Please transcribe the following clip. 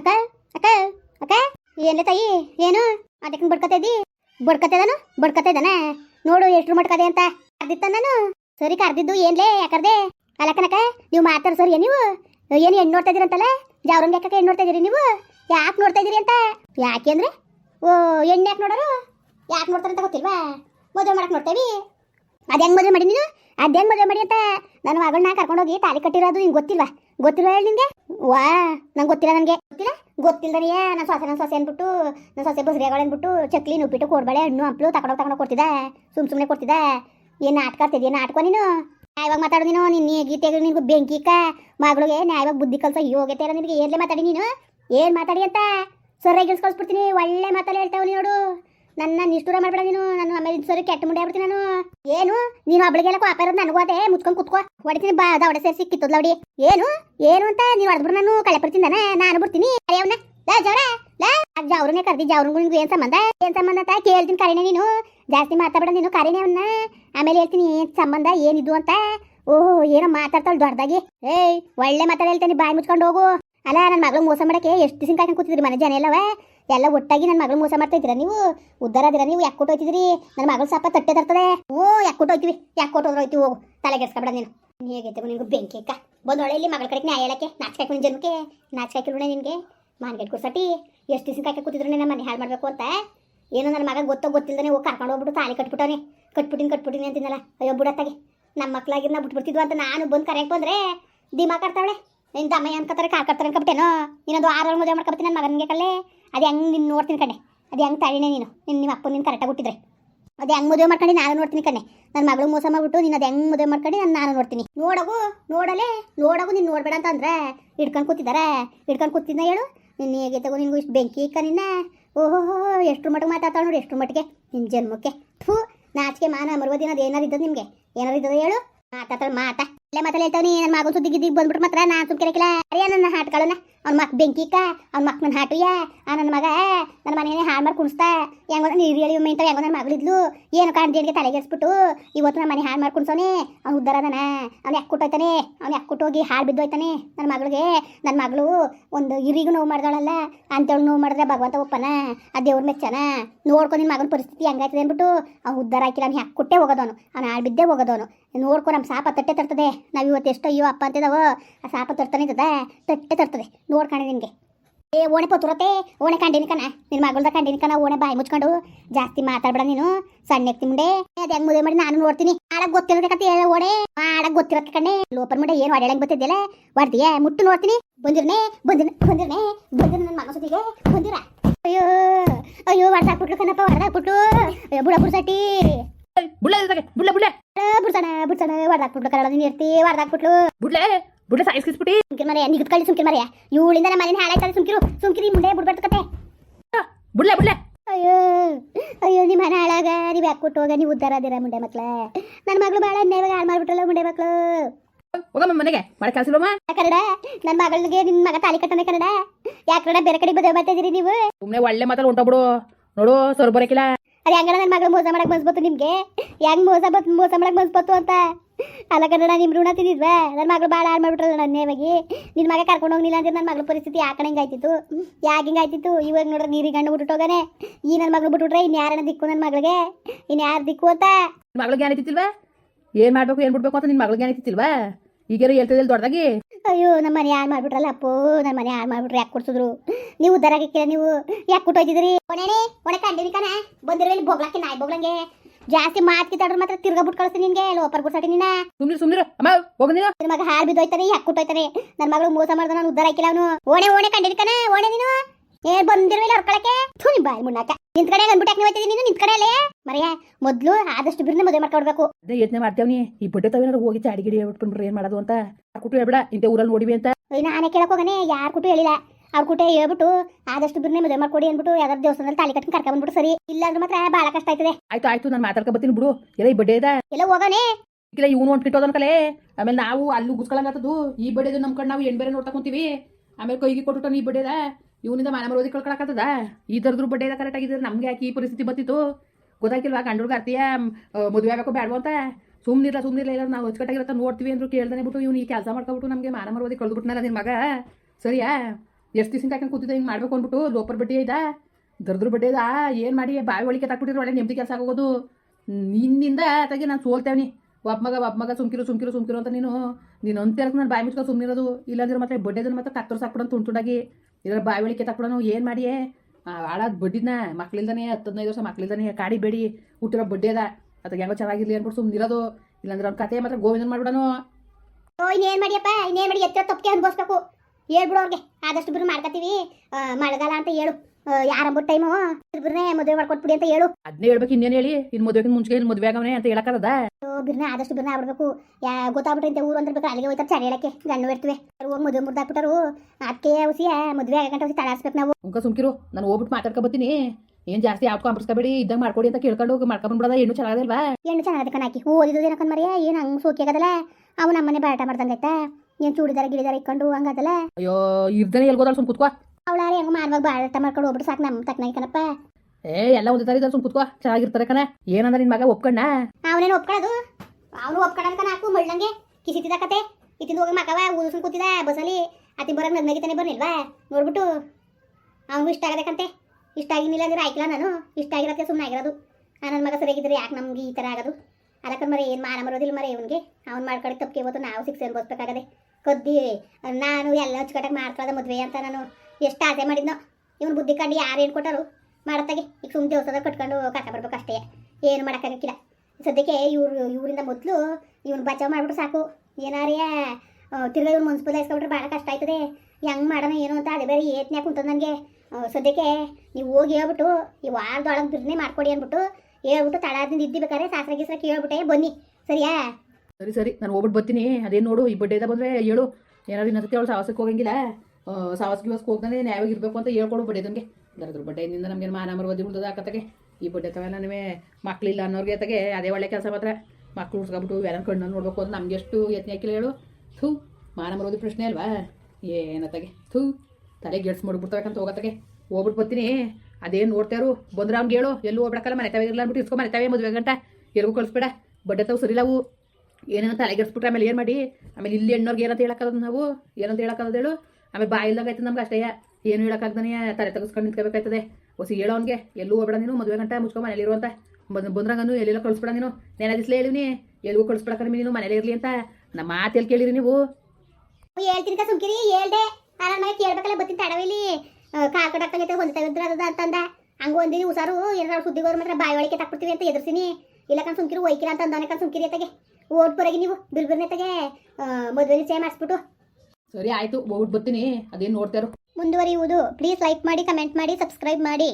ಅಕ್ಕ ಅಕ್ಕ ಅಕ್ಕ. ಏನ್ಲೆ ತಾಯಿ, ಏನು? ಅದಕ್ಕೆ ಬಡ್ಕತಾ ಇದ್ದಿ? ಬಡ್ಕತಾ ಇದ್ದಾನು? ಬಡ್ಕತಾ ಇದ್ದಾನ? ನೋಡು ಎಷ್ಟು ಮಟ್ಕದೆ ಅಂತ. ಕರ್ದಿತ್ತ ನಾನು? ಸರಿ ಕರ್ದಿದ್ದು ಏನ್ಲೇ ಯಾಕರ್ದೆ? ಅಲ್ಲಕ್ಕನಕ ನೀವು ಮಾತಾಡ್ ಸರಿ ನೀವು? ಏನು ಹೆಣ್ಣು ನೋಡ್ತಾ ಇದೀರಂತಲ್ಲ ಜಾವ್ರಂಗ ಯಾಕೆ ಹೆಣ್ಣು ನೋಡ್ತಾ ನೀವು? ಯಾಕೆ ನೋಡ್ತಾ ಇದೀರಿ ಅಂತ? ಯಾಕೆ ಅಂದ್ರೆ? ಓ, ಹೆಣ್ಣು ಯಾಕೆ ನೋಡೋರು? ಯಾಕೆ ನೋಡ್ತಾರೆ ಅಂತ ಗೊತ್ತಿಲ್ವಾ? ಮದುವೆ ಮಾಡಕ್ ನೋಡ್ತೇವಿ ಅದ್ ಹೆಂಗ್ ಮದುವೆ ಮಾಡಿ ನೀನು? ಅದ್ ಹೆಂಗ್ ಮದುವೆ ಮಾಡಿ ಅಂತ? ನನ್ನ ಮಗಳನ್ನ ಕರ್ಕೊಂಡೋಗಿ ತಾಲಿ ಕಟ್ಟಿರೋದು ನಿಂಗೆ ಗೊತ್ತಿಲ್ವಾ? ಗೊತ್ತಿಲ್ವಾ ಹೇಳಿ ನಿಂಗೆ ವಾ, ನಂಗೆ ಗೊತ್ತಿಲ್ಲ ನನಗೆ. ಗೊತ್ತಿಲ್ಲ? ಗೊತ್ತಿಲ್ದನೆಯೇ ನನ್ನ ಸೊಸೆ ನನ್ನ ಸೊಸೆ ಅಂದ್ಬಿಟ್ಟು ನನ್ನ ಸೊಸೆ ಬಸ್ರಿಯಾಗಳು ಅಂದ್ಬಿಟ್ಟು ಚಕ್ಲಿ ನುಪ್ಪಿಟ್ಟು ಕೋಡ್ಬೇಳೆ ಹಣ್ಣು, ಹಂಪ್ಲು ತಗೊಂಡೋಗಿ ತಗೊಂಡೋಗಿ ಕೊಡ್ತಿದ್ದೆ, ಸುಮ್ ಸುಮ್ಮನೆ ಕೊಡ್ತಿದ್ದೆ. ಏನು ನಾಟಕ ಆಡ್ತಿದ್ಯಾ ನಾಟಕ ನೀನು? ನ್ಯಾಯವಾಗಿ ಮಾತಾಡು ನೀನು ನಿನ್ನ ಗೀತೆಗೆ ನಿನ್ಗೆ ಬೆಂಕಿಕ ಮಗಳಿಗೆ ನ್ಯಾಯವಾಗಿ ಬುದ್ಧಿ ಕಲ್ಸ ಹೋಗೈತೆ ಇಲ್ಲ ನಿನಗೆ, ಏನ್ಲೇ ಮಾತಾಡಿ ನೀನು? ಏನು ಮಾತಾಡಿ ಅಂತ? ಸರಿಯಾಗಿ ಇಳಿಸ್ಕೊಳ್ಸ್ಬಿಡ್ತೀನಿ, ಒಳ್ಳೆ ಮಾತಾಡಿ ಹೇಳ್ತಾವ ನೀನು ನೋಡು. ನನ್ನ ನಿಷ್ಠೂರ ಮಾಡ್ಬೇಡ ನೀನು. ನಾನು ಆಮೇಲೆ ಸರಿ ಕೆಟ್ಟ ಮುಂಡೆ ಆಗ್ಬಿಡ್ತೀನಿ ನಾನು. ಏನು? ನೀನು ಒಬ್ಳಿಗೆಲ್ಲ ಕೋಪ ಇರೋದು ಅದೇ. ಮುಚ್ಕೊಂಡು ಕುತ್ಕೋ. ಹೊಡಿತೀನಿ ಬಾ. ದವಡೆ ಸೇರಿಸಿ ಕಿತ್ತದ್ಲ ಹೊಡಿ ಏನು? ಏನು ಅಂತ ನೀನು ಹೊಡೆದ್ಬಿಡು ನಾನು. ಕಳೆ ಬರ್ತೀನಿ ನಾನು ಬಿಡ್ತೀನಿ. ಅವನ್ನ ಲೇ ಜವರ. ಲೇ. ಜವ್ರನ್ನೇ ಕರ್ದಿ. ಜವ್ರಂಗು ನಿನ್ಗೆ ಏನ್ ಸಂಬಂಧ? ಏನು ಸಂಬಂಧ ಅಂತ ಕೇಳ್ತೀನಿ ಕರೆನೇ ನೀನು. ಜಾಸ್ತಿ ಮಾತಾಡ್ಬೇಡ ನೀನು ಕರೆನೇ ಅವನ್ನ ಆಮೇಲೆ ಹೇಳ್ತೀನಿ ಏನು ಸಂಬಂಧ, ಏನಿದು ಅಂತ. ಓಹೋ, ಏನೋ ಮಾತಾಡ್ತಾಳೆ ದೊಡ್ಡದಾಗಿ. ಏಯ್, ಒಳ್ಳೆ ಮಾತಾಡ ಹೇಳ್ತೇನೆ. ಬಾಯಿ ಮುಚ್ಕೊಂಡು ಹೋಗು. ಅಲ್ಲ ನನ್ನ ಮಗಳು ಮೋಸ ಮಾಡಕ್ಕೆ ಎಷ್ಟು ದಿವಸ ಕಾಯ್ಕೊಂಡು ಕೂತಿದ್ರಿ ಮನೆ ಜನ ಎಲ್ಲವ? ಎಲ್ಲ ಒಟ್ಟಾಗಿ ನನ್ನ ಮಗಳು ಮೋಸ ಮಾಡ್ತಾ ನೀವು? ಉದ್ದಾರ ಅದಿರ ನೀವು? ಯಾಕೆ ಕೊಟ್ಟು ಹೋಯ್ತಿದ್ರಿ ನನ್ನ ಮಗಳು ಸಪ್ಪ ತಟ್ಟೆ ತರ್ತದೆ. ಓ, ಯಾಕೆ ಕೊಟ್ಟು ಹೋಯ್ತಿವಿ? ಯಾಕೆ ಕೊಟ್ಟು ಹೋದ್ರೆ ಹೋಯ್ತಿವಿ ಹೋಗು. ತಲೆ ಕೆಡ್ಸ್ಕೊಬೇಡ ನೀನು. ಹೇಗೈತೆ ನಿನ್ಗೆ ಬೆಂಕಿ ಅಕ್ಕ ಬಂದು ಒಳ್ಳೆ ಇಲ್ಲಿ ಮಗಳ ಕಡೆಗೆ ನ್ಯಾಯ ಹೇಳಕ್ಕೆ. ನಾಚಿಕಾಯ್ಕು ನಿನ್ನ ಜನ್ಮಕ್ಕೆ. ನಾಚಿಕಾಯ್ಕಿಲ್ವೇ ನಿನಗೆ. ಮಾನ್ಗೆಟ್ ಕುರ್ಸಟಿ ಎಷ್ಟು ದಿವಸ ಕಾಯ್ಕೊಂಡು ಕೂತಿದ್ರು ನನ್ನ ಮನೆ ಹಾಳು ಮಾಡಬೇಕು ಅಂತ? ಏನೋ ನನ್ನ ಮಗ ಗೊತ್ತೋ ಗೊತ್ತಿಲ್ಲದೆ ಹೋಗಿ ಕರ್ಕೊಂಡು ಹೋಗ್ಬಿಟ್ಟು ತಾಲಿ ಕಟ್ಬಿಟ್ಟವನಿ. ಕಟ್ಬಿಟ್ಟಿನಿ ಕಟ್ಬಿಟ್ಟಿನಿ ಅಂತಿನಲ್ಲ ಅಯ್ಯೋ, ಬಿಡತ್ತಾಗಿ. ನಮ್ಮ ಮಕ್ಕಳಾಗಿರ್ನ ಬಿಟ್ಬಿಡ್ತಿದ್ವು ಅಂತ ನಾನು ಬಂದು ಕರೆಯಕ್ಕೆ ಬಂದರೆ ದಿಮಾಕ್ ಆಡ್ತಾವಳೆ ನಿನ್ನ ದಮ್ಮಯ್ಯ ಅನ್ಕೋತಾರೆ ಕಾಕರ್ತಾರೆ ಅನ್ಕೊಬಿಟ್ಟೇನೋ ಇನ್ನೊಂದು ಆರು ಮದುವೆ ಮಾಡ್ಕೊಬತ್ತೀನಿ ನನ್ನ ಮಗನಿಗೆ ಕಲ್ಲೆ ಅದು ಹೆಂಗೆ ನಿನ್ನ ನೋಡ್ತೀನಿ ಕಣೆ. ಅದು ಹೆಂಗೆ ತಳಿನೇ ನೀನು? ನಿನ್ನ ನಿಮ್ಮ ಅಪ್ಪ ನಿನ್ನ ಕರೆಕ್ಟಾಗಿ ಹುಟ್ಟಿದ್ರೆ. ಅದು ಹೆಂಗೆ ಮದುವೆ ಮಾಡ್ಕೊಂಡು ನಾನು ನೋಡ್ತೀನಿ ಕಣೆ. ನನ್ನ ಮಗಳು ಮೋಸ ಮಾಡ್ಬಿಟ್ಟು ನೀನು ಅದು ಹೆಂಗೆ ಮದುವೆ ಮಾಡ್ಕೊಂಡು ನಾನು ನಾನು ನೋಡ್ತೀನಿ. ನೋಡಗು, ನೋಡಲೇ, ನೋಡಗು, ನೀನು ನೋಡ್ಬೇಡ ಅಂತ ಅಂದ್ರೆ ಹಿಡ್ಕೊಂಡು ಕೂತಿದ್ದಾರೆ ಹಿಡ್ಕೊಂಡು ಕೂತಿದ್ದ ಹೇಳು. ನಿನ್ನ ಹೇಗೆ ತಗೋ ನಿನ್ಗೂ ಇಷ್ಟು ಬೆಂಕಿ ಇಕ್ಕ ನಿನ್ನ? ಓಹೋ ಎಷ್ಟು ಮಟ್ಟಿಗೆ ಮಾತಾಡ್ತಾಳೆ ನೋಡಿ ಎಷ್ಟು ಮಟ್ಟಿಗೆ. ನಿನ್ನ ಜನ್ಮಕ್ಕೆ. ಥೂ, ನಾಚಿಕೆ, ಮಾನ, ಮರುವದಿನ ಅದು ಏನಾರು ಇದ್ದದ್ದು ನಿಮಗೆ. ಏನಾರು ಇದ್ದದ ಹೇಳು. ಮಾತಾಡ್ತಾಳೆ ಮಾತಾ. ಇಲ್ಲೇ ಮತ್ತೆ ಹೇಳ್ತಾವನಿ ನನ್ನ ಮಗನ ಸುದ್ದಿ ಗಿದ್ದಿಗೆ ಬಂದ್ಬಿಟ್ಟು ಮಾತ್ರ ನಾನು ಸುಮ್ಕಿರಕಿಲ್ಲ ಅರಿಯ ನನ್ನ ಹಾಟ್ಗಳನ್ನ, ಅವ್ನ ಮಕ್ ಬೆಂಕಿಕ, ಅವ್ನ ಮಕ್ ನನ್ನ ಯಾ ಆ, ನನ್ನ ಮಗ, ನನ್ನ ಮನೆಯೇ ಹಾಳು ಮಾಡಿ ಕುಣಿಸ್ತಾ, ಹೆಂಗೋ ನೀರು ಹೇಳಿ ಒಮ್ಮೆ ಇಂತ ಹೆಂಗೋ ನನ್ನ ಮಗಳಿದ್ಲು, ಏನು ಕಾಣ್ದೇನಿಗೆ ತಲೆಗೆಸ್ಬಿಟ್ಟು ಇವತ್ತು ನನ್ನ ಮನೆ ಹಾಳು ಮಾಡಿ ಕುಣಿಸೋನೆ, ಅವ್ನು ಉದ್ದಾರ ಅದನ, ಅವ್ನು ಯಾಕೆ ಕೊಟ್ಟೋಯ್ತಾನೆ ಅವ್ನು ಕೊಟ್ಟೋಗಿ ಹಾಳು ಬಿದ್ದೋಯ್ತಾನೆ ನನ್ನ ಮಗಳಿಗೆ ನನ್ನ ಮಗಳು ಒಂದು ಇರಿಗೂ ನೋವು ಮಾಡ್ದಾಳಲ್ಲ ಅಂತೇಳಿ ನೋವು ಮಾಡಿದ್ರೆ ಭಗವಂತ ಒಪ್ಪನ, ಆ ದೇವ್ರ ಮೆಚ್ಚನ ನೋಡ್ಕೊಂಡು ನಿನ್ನ ಮಗನ ಪರಿಸ್ಥಿತಿ ಹೆಂಗಾಯ್ತದೆ ಅಂದ್ಬಿಟ್ಟು, ಅವ್ನು ಉದ್ದಾರ ಹಾಕಿಲ್ಲ ಅವ್ನು ಯಾಕೆ ಕೊಟ್ಟೆ ಹೋಗೋದವನು ಅವ್ನು ಹಾಳು ಬಿದ್ದೇ ಹೋಗೋದವನು ನೋಡ್ಕೊ ನಮ್ಮ ಸಾಪ ತಟ್ಟೆ ತರ್ತದೆ. ನಾವು ಇವತ್ತು ಎಷ್ಟು ಅಯ್ಯೋ ಅಪ್ಪ ಅಂತಿದಾವೋ, ಆ ಸಾಪ ತರ್ತಾನೆ ಇದ್ದದ ತಟ್ಟೆ ತರ್ತದೆ. ನೋಡ್ಕೊಂಡೆ ನಿನಗೆ. ಏ, ಓಣೆ ತುರತೆ, ಓಣೆ ಕಂಡಿನ ಕಣ. ನಿನ್ನ ಮಗಳದ ಕಂಡಿನ ಕಣ, ಓಣೆ ಬಾಯಿ ಮುಚ್ಕೊಂಡು ಜಾಸ್ತಿ ಮಾತಾಡ್ಬೇಡ ನೀನು. ಸಣ್ಣ ಮುಂಡೆ ಅದು ಹೆಂಗ್ ಮಾಡಿ ನಾನು ನೋಡ್ತೀನಿ. ಆಡಕ್ ಗೊತ್ತಿರೋದ ಕತೆ ಹೇಳ, ಓಣೆ. ಆಡಕ್ ಗೊತ್ತಿರೋದ ಕಣ್ಣೆ ಲೋಪರ್ ಮುಂಡೆ ಏನು ಒಡೆಯಂಗ್ ಬತ್ತಿದ್ದಿಲ್ಲ ಹೊಡ್ತೀಯ ಮುಟ್ಟು ನೋಡ್ತೀನಿ. ಬಂದಿರ್ನೆ ಬಂದಿರ್ ಬಂದಿರ್ನೆ ಬಂದಿರ್ ನನ್ನ ಮಗ ಸುದ್ದಿಗೆ ಬಂದಿರ? ಅಯ್ಯೋ ಅಯ್ಯೋ ಹೊಡ್ದಾಕ್ಬಿಟ್ಲು ಕಣಪ್ಪ ಹೊಡ್ದಾಕ್ಬಿಟ್ಟು ಅಯ್ಯೋ ಬುಡ ಬುಡ್ಸಟಿ ಬುಡ್ಲೆ ಇದ್ರಾಗೆ, ಬುಡ್ಲೆ ಬುಡ್ಲೆ ಬಿಡ್ತಾನ ಬಿಡ್ತಾನ ಹೊಡ್ದಾಕ್ಬಿಟ್ಲು ಕರಳ ನೀನು ಇರ್ತಿ ಹೊಡ್ದಾಕ್ಬಿಟ್ಲು ಬುಡ್ಲೆ ಬುಡ್ಲೆ ಸಾಯಿಸ್ಕಿಸ್ಬಿಟ್ಟಿ ಸುಮ್ಕಿರ್ ಮರೆಯ ನಿಗದ್ ಕಳ್ಳಿ ಸುಮ್ಕಿರ್ ಮರೆಯ ಇವಳಿಂದ ನಮ್ಮ ಮನೇನ ಹಾಳಾಯ್ತಲ್ಲ ಸುಮ್ಕಿರು. ಸುಮ್ಕಿರಿ ಮುಂಡೆ ಬಿಡ್ಬಾರ್ದು ಕತೆ. ಬುಡ್ಲೆ ಬುಡ್ಲೆ. ಅಯ್ಯೋ ಅಯ್ಯೋ ನಿಮ್ಮ ಮನೆ ಹಾಳಾಗ ನೀವು ಯಾಕೆ ಕೊಟ್ಟು ಹೋಗ ನೀವು ಉದ್ದಾರ ಅದೀರ ಮುಂಡೆ ಮಕ್ಳ. ನನ್ನ ಮಗಳು ಭಾಳ ಅನ್ಯಾಯವಾಗಿ ಹಾಳು ಮಾಡ್ಬಿಟ್ರಲ್ಲ ಮುಂಡೆ ಮಕ್ಳು. ಹೋಗಮ್ಮ ಮನೆಗೆ ಮಾಡಿ ಕನ್ನಡ ನನ್ನ ಮಗಳಿಗೆ ನಿನ್ನ ಮಗ ತಾಲಿ ಕಟ್ಟನೆ ಕನ್ನಡ. ಯಾಕಡೆ ಬೇರೆ ಕಡೆ ಮದುವೆ ಮಾಡ್ತಾ ಇದೀರಿ ನೀವು? ಸುಮ್ಮನೆ ಒಳ್ಳೆ ಮಾತಲ್ಲಿ ಹೊಂಟೋಗ್ಬಿಡು. ನೋಡು ಸರ್ ಬರಕಿಲ್ಲ. ಅದು ಹೆಂಗಣ ನನ್ನ ಮಗಳು ಮೋಸ ಮಾಡಕ್ ಮನ್ಸ್ಬತ್ತು ನಿಮ್ಗೆ? ಹೆಂಗ್ ಮೋಸ ಬತ್ ಮೋಸ ಮಾಡಕ್ ಮನ್ಸ್ಬತ್ತು ಅಂತ? ಅಲ್ಲ ಕನ್ನಡ ನಿಮ್ ಋಣ ತಿಂದಿದ್ವಾ? ನನ್ನ ಮಗಳು ಭಾಳ ಹಾಳು ಮಾಡ್ಬಿಟ್ರಲ್ಲ ನೇವಾಗಿ. ನಿನ್ನ ಮಗ ಕರ್ಕೊಂಡು ಹೋಗ್ಲಿಲ್ಲ ಅಂದ್ರೆ ನನ್ನ ಮಗಳ ಪರಿಸ್ಥಿತಿ ಯಾಕಡೆ ಹಿಂಗಾಯ್ತಿತ್ತು ಯಾಕೆ ಹಿಂಗಾಯ್ತಿತ್ತು ಇವಾಗ ನೋಡ್ರಿ ನೀರಿಗೆ ಗಂಡು ಬಿಟ್ಬಿಟ್ಟೋಗಾನೆ ಈ ನನ್ನ ಮಗಳು ಬಿಟ್ಬಿಟ್ರೆ ಇನ್ನು ಯಾರನ್ನ ದಿಕ್ಕು ನನ್ನ ಮಗಳಿಗೆ? ಇನ್ನು ಯಾರು ದಿಕ್ಕು ಅಂತ? ನಿನ್ನ ಮಗಳಿಗೆ ಏನಿತ್ತಿಲ್ವಾ ಏನು ಮಾಡ್ಬೇಕು, ಏನು ಬಿಡ್ಬೇಕು ಅಂತ ನಿನ್ನ ಮಗಳಿಗೆ ಏನಿತ್ತಿಲ್ವಾ ಈಗೇನು ಹೇಳ್ತಿದ್ದಿಲ್ಲ ದೊಡ್ಡದಾಗಿ? ಅಯ್ಯೋ ನಮ್ಮ ಮನೆ ಹಾಳು ಮಾಡ್ಬಿಟ್ರಲ್ಲ ಅಪ್ಪೋ ನಮ್ಮ ಮನೆ ಹಾಳು ಮಾಡ್ಬಿಟ್ರೆ ಯಾಕೆ ಕೊಡ್ಸಿದ್ರು? ನೀವು ದರಾಗಿಕ್ಕಿಲ್ಲ ನೀವು ಯಾಕೆ ಕೊಟ್ಟೋಯ್ತಿದ್ರಿ ಒಣೆ ಒಣೆ ಕಂಡಿನಿ ಕಣ ಬಂದಿರೋ ಇಲ್ಲಿ ಬೋಗ್ಲಾಕಿ ನಾಯಿ ಬೋಗ್ಲಂಗೆ. ಜಾಸ್ತಿ ಮಾತ್ ಕಿತ್ತಾಡ್ರೆ ಮಾತ್ರ ತಿರ್ಗಾ ಬಿಟ್ಟು ಕಳಿಸ್ತೀನಿ ನಿನ್ಗೆ ಲೋಪರ್ ಗುಡ್ಸಾಟಿ ನಿನ್ನ ಸುಮ್ನೆ ಸುಮ್ನೆ ಅಮ್ಮ ಹೋಗ ನಿನ್ನ ಮಗ ಹಾಳು ಬಿದ್ದೋಯ್ತಾನೆ ಯಾಕೆ ಕೊಟ್ಟೋಯ್ತಾನೆ ನನ್ನ ಮಗಳು ಮೋಸ ಮಾಡ್ದ ನಾನು ಉದ್ದಾರ ಹಾಕಿಲ್ಲ ಅವನು. ಓಣೆ ಓಣೆ ಕಂಡಿನಿ ಕಣ ಓಣೆ ನೀನು. ಏ ಬಂದಿರುವಿಲ್ಲ ಹೊರ್ಕೊಳಕ್ಕೆ. ಥೂ ನಿಮ್ಮ ಬಾಯಿ ಮುಣ್ಣಾಕ. ನಿಂತ್ ಕಡೆ ಅಂದ್ಬಿಟ್ಟು ಯಾಕೆ ನೀನು? ನಿಂತ್ ಕಡೆ ಅಲ್ಲೇ? ಮರೆಯ ಮೊದ್ಲು ಆದಷ್ಟು ಬಿರ್ನೆ ಮದುವೆ ಮಾಡ್ಕೊಡ್ಬೇಕು. ಅದೇ ಯೋಚನೆ ಮಾಡ್ತೇವ್ನಿ ಈ ಬಡ್ಡೆ ತಾವೇನಾದ್ರು ಹೋಗಿ ಚಾಡಿ ಗಿಡಿ ಏನ್ ಮಾಡೋದು ಅಂತ? ಕುಟು ಹೇಳ್ಬೇಡ ಇಂಥ ಊರಲ್ಲಿ ನೋಡಿವಿ ಅಂತ. ನಾನೇ ಕೇಳಕ್ ಹೋಗನೆ. ಯಾರು ಕುಟು ಹೇಳಿಲ್ಲ. ಅವ್ರ ಕುಟೆ ಹೇಳ್ಬಿಟ್ಟು ಆದಷ್ಟು ಬಿರ್ನೆ ಮದುವೆ ಮಾಡ್ಕೊಡಿ ಅಂದ್ಬಿಟ್ಟು ಯಾವ್ದಾದ್ರು ದೇವಸ್ಥಾನದಲ್ಲಿ ತಾಳಿ ಕಟ್ಟಿ ಕರ್ಕೊಂಡ್ ಬಂದ್ಬಿಟ್ಟು ಸರಿ. ಇಲ್ಲ ಅಂದ್ರೆ ಮಾತ್ರ ಬಹಳ ಕಷ್ಟ ಆಯ್ತದೆ. ಆಯ್ತು ಆಯ್ತು ನಾನು ಮಾತಾಡ್ಕೊ ಬರ್ತೀನಿ ಬಿಡು. ಎಲ್ಲ ಈ ಬಡ್ಡೆ ಇದೆ. ಎಲ್ಲ ಹೋಗನೆ. ಇಲ್ಲ ಇವನು ಒಂದು ಕಿಟ್ಟೋದನ್ ಕಲೆ. ಆಮೇಲೆ ನಾವು ಅಲ್ಲಿ ಗುಸ್ಕೊಳಂಗಾತದು ಈ ಬಡ್ಡೆದು ನಮ್ಮ ಕಡೆ ನಾವು ಎಣ್ಬೇರೆ ಬೇರೆ ನೋಡ್ತಾ ಕುಂತೀವಿ. ಆಮೇಲೆ ಕೈಗೆ ಕೊಟ್ಟು ಈ ಬಡ್ಡೆದ ಇವನಿಂದ ಮಾನ ಮರೋದಿ ಕಳ್ಕೊಳಕತ್ತದ ಈ ಥರದ್ರು ಬಡ್ಡೆ ಇದೆ ಕರೆಕ್ಟ್ ಆಗಿದ್ರೆ ನಮ್ಗೆ ಯಾಕೆ ಈ ಪರಿಸ್ಥಿತಿ ಬತ್ತಿತ್ತು ಗೊತ್ತಾಗಿಲ್ವಾ ಗಂಡ್ರಿಗೆ ಅರ್ತಿಯ ಮದುವೆ ಆಗಬೇಕು ಬೇಡವೋ ಅಂತ? ಸುಮ್ಮನಿಲ್ಲ ಸುಮ್ಮನಿಲ್ಲ ಇಲ್ಲ ನಾವು ಅಚ್ಚುಕಟ್ಟಾಗಿರತ್ತ ನೋಡ್ತೀವಿ ಅಂದ್ರು ಕೇಳ್ದಾನೆ ಬಿಟ್ಟು ಇವ್ನು ಈ ಕೆಲಸ ಮಾಡ್ಕೊಬಿಟ್ಟು ನಮಗೆ ಮಾನ ಮರೋದಿ ಕಳ್ದುಬಿಟ್ನಲ್ಲ ನಿನ್ನ ಮಗ. ಸರಿಯಾ? ಎಷ್ಟು ದಿವಸ ಹಾಕೊಂಡು ಕೂತಿದ್ದೆ, ಹಿಂಗೆ ಮಾಡ್ಬೇಕು ಅಂದ್ಬಿಟ್ಟು ಲೋಪರ್ ಬಡ್ಡಿ ಇದೆ ದರ್ದ್ರ ಬಡ್ಡಿ ಐದಾ ಏನು ಮಾಡಿ? ಬಾಯಿ ಒಳಗೆ ತಾಕ್ಬಿಟ್ಟಿರೋ ಒಳ್ಳೆ ನೆಮ್ಮದಿ ಕೆಲಸ ಆಗೋದು ನಿನ್ನಿಂದ ಅದಾಗೆ ನಾನು ಸೋಲ್ತೇವನಿ. ಒಬ್ಬ ಮಗ ಒಬ್ಬ ಮಗ, ಸುಮ್ಕಿರು ಸುಮ್ಕಿರು ಸುಮ್ಕಿರು ಅಂತ ನೀನು ನೀನು ಅಂತೇಳಕ್ಕೆ ನಾನು ಬಾಯಿ ಮುಚ್ಕೊಂಡು ಸುಮ್ಮನಿರೋದು ಇಲ್ಲಾಂದ್ರೆ ಮತ್ತೆ ಬಡ್ಡೆದನ್ನ ಮತ್ತೆ ಕತ್ತರ್ಸ್ ಹಾಕ್ಬಿಡೋದು ತುಂಟುಂಡಾಗಿ ಇದರ ಬಾಯಿ ಒಳಿಕೆ ತಾಕ್ಬಿಡೋನು ಏನು ಮಾಡಿಯೇ? ಹಾಳಾದ ಬಡ್ಡಿನ ಮಕ್ಳಿಲ್ದಾನೆ ಹತ್ತು ಹದಿನೈದು ವರ್ಷ ಮಕ್ಳಿಲ್ದಾನೆ ಕಾಡಿ ಬೇಡಿ, ಹುಟ್ಟಿರೋ ಅದ. ಅದಕ್ಕೆ ಹೆಂಗೋ ಚೆನ್ನಾಗಿರ್ಲಿ ಅಂದ್ಬಿಟ್ಟು ಸುಮ್ಮನಿರೋದು ಇಲ್ಲಾಂದ್ರೆ ಅವ್ನ ಕತೆ ಮಾತ್ರ ಗೋವಿಂದನ್ ಮಾಡ್ಬಿಡೋನು. ಇನ್ನೇನು ಮಾಡಿಯಪ್ಪ? ಇನ್ನೇನು ಮಾಡಿ ಎತ್ತ ತಪ್ಪಿಗೆ ಅನ್ಭವಿಸ್ಬೇಕು. ಹೇಳ್ಬಿಡು ಅವ್ರಿಗೆ. ಆದಷ್ಟು ಬಿರು ಮಾಡ್ಕೊತೀವಿ ಮಳೆಗಾಲ ಅಂತ ಹೇಳು. ಯಾರಂಬ ಟೈಮು ಇಬ್ಬರನ್ನೇ ಮದುವೆ ಮಾಡ್ಕೊಟ್ಬಿಡಿ ಅಂತ ಹೇಳು. ಅದನ್ನೇ ಹೇಳ್ಬೇಕು ಇನ್ನೇನು ಹೇಳಿ? ಇನ್ ಮದುವೆಗೆ ಮುಂಚೆ ಇಲ್ಲಿ ಮದುವೆ ಆಗವನೇ ಅಂತ ಹೇಳಕ್ಕದ ಬಿರ್ನ ಆದಷ್ಟು ಬಿರ್ನ ಆಗ್ಬಿಡ್ಬೇಕು. ಯಾ ಗೊತ್ತಾಗ್ಬಿಟ್ಟಂತೆ ಊರು ಅಂದಿರ್ಬೇಕು ಅಲ್ಲಿಗೆ ಹೋಯ್ತಾರೆ ಚಳಿ ಹೇಳಕ್ಕೆ. ಗಂಡು ಇರ್ತವೆ. ಹೋಗಿ ಮದುವೆ ಮುರ್ದಾಕ್ಬಿಟ್ಟರು. ಅದಕ್ಕೆ ಹುಸಿಯ ಮದುವೆ ಆಗಂಟ ಹುಸಿ ತಳಾಡ್ಸ್ಬೇಕು ನಾವು. ಉಂಕ ಸುಮ್ಕಿರು ನಾನು ಹೋಗ್ಬಿಟ್ಟು ಮಾತಾಡ್ಕೊ ಬರ್ತೀನಿ. ಏನ್ ಜಾಸ್ತಿ ಯಾವ್ದು ಕಾಂಪಿಸ್ಕೋಬೇಡಿ ಇದ್ದಂಗೆ ಮಾಡ್ಕೊಡಿ ಅಂತ ಕೇಳ್ಕೊಂಡು ಮಾಡ್ಕೊಂಡ್ಬಿಡೋದ ಹೆಣ್ಣು ಚೆನ್ನಾಗಲ್ವಾ ಹೆಣ್ಣು ಚೆನ್ನಾಗದೆ ಕಣಾಕಿ ಓದಿದ್ದು ಏನಕ್ಕನ್ ಮರಿಯ? ಏನು ಹಂಗೆ ಸೋಕಿ ಆಗದಲ್ಲ? ಅವು ನಮ್ಮನೆ ಬಾಟ ಮಾಡ್ದಂಗೈತಾ ಏನು ಚೂಡಿದಾರ ಗಿಡಿದಾರ ಇಕ್ಕೊಂಡು ಹಂಗದಲ್ಲ ಅಯ್ಯೋ ಇರ್ದನೆ ಎಲ್ಗೋದಾಳ ಸುಮ್ ಕುತ್ಕೋ. ಅವಳಾರ ಹೆಂಗ ಮಾನವಾಗ ಅರ್ಥ ಮಾಡ್ಕೊಂಡು ಹೋಗ್ಬಿಟ್ಟು ಸಾಕು ನಮ್ಮ ತಕ್ಕನಾಗಿ ಕಣಪ್ಪ. ಏ ಎಲ್ಲ ಒಂದೇ ತರ ಸುಮ್ ಕುತ್ಕೋ. ಚೆನ್ನಾಗಿರ್ತಾರೆ ಕಣ. ಏನಂದ್ರೆ ನಿನ್ ಮಗ ಒಪ್ಕಣ್ಣ? ಅವನೇನು ಒಪ್ಕೊಳ್ಳೋದು ಅವನು ಒಪ್ಕೊಳ್ಳೋದು ನಾಕು ಮಳ್ಳಂಗೆ. ಕಿಸಿತಿದ ಕತೆ. ಇತ್ತಿಂದ ಹೋಗಿ ಮಕವ ಊದಿಸ್ಕೊಂಡು ಕೂತಿದ ಬಸಲಿ ಅತಿ ಬರೋಕೆ ನಗ್ನಗಿತಾನೆ ಬರ್ನಿಲ್ವಾ ನೋಡ್ಬಿಟ್ಟು ಅವನಿಗೂ ಇಷ್ಟ ಆಗಬೇಕಂತೆ ಇಷ್ಟ ಆಗಿನಿಲ್ಲ ಅಂದ್ರೆ ಆಯ್ಕಿಲ್ಲ ನಾನು. ಇಷ್ಟ ಆಗಿರತ್ತೆ ಸುಮ್ಮನೆ ಆಗಿರೋದು. ನನ್ನ ಮಗ ಸರಿಯಾಗಿದ್ರೆ ಯಾಕೆ ನಮ್ಗೆ ಈ ಥರ ಆಗೋದು? ಅದಕ್ಕೆ ಮರೆ ಏನು ಮಾನ ಮರೋದಿಲ್ಲ ಮರೆ ಇವನಿಗೆ. ಅವ್ನು ಮಾಡ್ಕೊಂಡು ತಪ್ಪಿಗೆ ಇವತ್ತು ನಾವು ಶಿಕ್ಷೆ ಅನ್ಬೋಸ್ಬೇಕಾಗದೆ ಕದ್ದಿ ನಾನು ಎಲ್ಲ ಅಚ್ಚುಕಟ್ಟಾಗಿ ಮಾಡ್ಕೊಳ್ಳೋದ ಮದುವೆ ಅಂತ ನಾನು ಎಷ್ಟು ಆಸೆ ಮಾಡಿದ್ನೋ. ಇವನು ಬುದ್ಧಿ ಕಂಡು ಯಾರು ಏನು ಕೊಟ್ಟರು? ಮಾಡತ್ತಾಗೆ. ಈಗ ಸುಮ್ಮನೆ ದೇವಸ್ಥಾನ ಕಟ್ಕೊಂಡು ಕರ್ಕ ಬರ್ಬೇಕು ಅಷ್ಟೇ. ಏನು ಮಾಡೋಕ್ಕಾಗಕ್ಕಿಲ್ಲ. ಸದ್ಯಕ್ಕೆ ಇವ್ರು, ಇವರಿಂದ ಮೊದಲು ಇವ್ನು ಬಚಾವ್ ಮಾಡಿಬಿಟ್ರೆ ಸಾಕು. ಏನಾರೇ ತಿರ್ಗಾ ಇವ್ನು ಮುನ್ಸಿಪಲ್ ಇಸ್ಕೊಂಡ್ರೆ ಭಾಳ ಕಷ್ಟ ಆಯ್ತದೆ. ಹೆಂಗೆ ಮಾಡೋಣ, ಏನು ಅಂತ ಅದೇ ಬೇರೆ ಏತ್ನ್ಯಾಕ ಕುಂತದ ನನಗೆ ಸದ್ಯಕ್ಕೆ ನೀವು ಹೋಗಿ ಹೇಳ್ಬಿಟ್ಟು, ಈ ವಾರದೊಳಗೆ ಬಿರ್ನೆ ಮಾಡ್ಕೊಡಿ ಅಂದ್ಬಿಟ್ಟು ಹೇಳ್ಬಿಟ್ಟು ತಳದಿಂದ ಇದ್ದಿ ಬೇಕಾದ್ರೆ ಸಾಸ್ರ ಗೀಸ್ರ ಕೇಳ್ಬಿಟ್ಟೆ. ಬನ್ನಿ. ಸರಿಯಾ? ಸರಿ ಸರಿ. ನಾನು ಹೋಗ್ಬಿಟ್ಟು ಬರ್ತೀನಿ. ಅದೇನು ನೋಡು, ಈ ಬಡ್ಡೆ ಬಂದರೆ ಹೇಳು. ಏನಾದ್ರು ಇನ್ನೊಂದ್ಸತಿ ಅವಳು ಹೋಗಂಗಿಲ್ಲ. ಸಾವಸ್ ಗಿವಸ್ಗೆ ನೀನು ಯಾವಾಗ ಇರಬೇಕು ಅಂತ ಹೇಳ್ಕೊಡು ಬಡ್ಡೆದಂಗೆ ದರದ್ರ ಬಡ್ಡೆಯಿಂದ ನಮಗೆ ಮಾನ ಮರವದಿ ಉಳ್ದದ ಆಕತ್ತಾಗೆ. ಈ ಬಡ್ಡೆ ತಗೋ ನನಗೆ ಮಕ್ಳಿಲ್ಲ ಅನ್ನೋರಿಗೆ ತಗೆ ಅದೇ ಒಳ್ಳೆ ಕೆಲಸ ಮಾತ್ರ. ಮಕ್ಳು ಉಡ್ಸ್ಕೊಬಿಟ್ಟು ಯಾರ ಕಣ್ಣು ನೋಡ್ಬೇಕು ಅಂತ ನಮ್ಗೆ ಎಷ್ಟು ಯತ್ನ ಹಾಕಿಲ್ಲ ಹೇಳು. ಥೂ, ಮಾನ ಮರೋದಿ ಪ್ರಶ್ನೆ ಅಲ್ವಾ? ಏನತ್ತಾಗೆ ಥೂ, ತಲೆ ಗೆಡ್ಸ್ ಮಾಡ್ಬಿಡ್ತಾರಂತ ಹೋಗತ್ತಾಗೆ. ಹೋಗ್ಬಿಟ್ಟು ಬರ್ತೀನಿ. ಅದೇನು ನೋಡ್ತಾರು ಬಂದ್ರೆ ಅವ್ನಿಗೆ ಹೇಳು. ಎಲ್ಲೂ ಹೋಗ್ಬಿಡಕ್ಕಲ್ಲ, ಮನೆ ತಾವೇ ಇರಲ್ಲ ಅಂದ್ಬಿಟ್ಟು ಇಸ್ಕೊ ಮನೆ ತಾವೇ ಮದುವೆ ಗಂಟ. ಎಲ್ಗೂ ಕಳಿಸ್ಬೇಡ. ಬಡ್ಡೆ ತಾವು ಸರಿಲ್ಲವು ಏನೇನೋ ತಲೆಗೆಡ್ಸ್ಬಿಟ್ರೆ ಆಮೇಲೆ ಏನು ಮಾಡಿ? ಆಮೇಲೆ ಇಲ್ಲಿ ಹೆಣ್ಣೋರ್ಗೆ ಏನಂತ ಹೇಳಕ್ಕದ ನಾವು? ಏನಂತ ಹೇಳಕ್ಕದ ಹೇಳು? ಆಮೇಲೆ ಬಾಯಿ ಇಲ್ಲಾಗೈತೆ ನಮ್ಗೆ ಅಷ್ಟೇ. ಏನು ಹೇಳಕ್ಕಾಗ್ದಾನೆ ತಲೆ ತೆಗೆಸ್ಕೊಂಡು ನಿಂತ್ಕೋಬೇಕಾಯ್ತದೆ ಹೊಸಿ ಹೇಳೋ ಅವನಿಗೆ, ಎಲ್ಲೂ ಹೋಗ್ಬೇಡ ನೀನು, ಮದುವೆ ಗಂಟ ಮುಚ್ಕೊ ಮನೇಲಿ ಇರುವಂತ. ಬಂದ್ ಬಂದ್ರಂಗನು ಎಲ್ಲೆಲ್ಲ ಕಳಿಸ್ಬೇಡ ನೀನು. ನೆನೆ ದಿಸ್ಲೇ ಹೇಳಿವ್ನಿ ಎಲ್ಲಿಗೂ ಕಳಿಸ್ಬೇಡ ಕಡಿಮೆ ನೀನು, ಮನೇಲಿ ಇರಲಿ ಅಂತ. ನಮ್ಮ ಮಾತೆಲ್ಲಿ ಕೇಳಿರಿ ನೀವು. ಹೇಳ್ತೀನಿ ಕಾ ಸುಮ್ಕಿರಿ, ಹೇಳ್ದೆ. ಮಗ ಕೇಳ್ಬೇಕಲ್ಲ, ಬತ್ತಿನ ತಡವಿಲಿ ಕಾಲ್ ಹೊಂದ ತೆಗೆದ್ರ ಅದ ಅಂತಂದ ಹಂಗ ಒಂದಿನ ಹುಷಾರು, ಏನಾರು ಸುದ್ದಿಗೋರು ಮಾತ್ರ ಬಾಯಿ ಒಳಗೆ ತಕ್ಬಿಡ್ತೀವಿ ಅಂತ ಎದುರ್ಸಿನಿ. ಇಲ್ಲ ಕಣ್ ಸುಮ್ಕಿರಿ ಒಯ್ಕಿರ ಅಂತ ಅಂದಾನೆ ಕಣ್ ಸುಮ್ಕಿರಿ ಅತ್ತಗೆ ಓಟ್ ಬರಗಿ ನೀವು ಬಿಲ್ಬಿರ್ನೆ ತಗೆ ಮದುವೆ ನಿಶ್ಚಯ ಮಾಡಿಸ್ಬಿಟ್ಟು. ಸರಿ ಆಯ್ತು ಹೋಗ್ಬಿಟ್ಟು ಬರ್ತೀನಿ. ಅದೇನು ನೋಡ್ತಾರೋ ಮುಂದುವರಿಯುವುದು. ಪ್ಲೀಸ್ ಲೈಕ್ ಮಾಡಿ ಕಮೆಂಟ್ ಮಾಡಿ ಸಬ್ಸ್ಕ್ರೈಬ್ ಮಾಡಿ.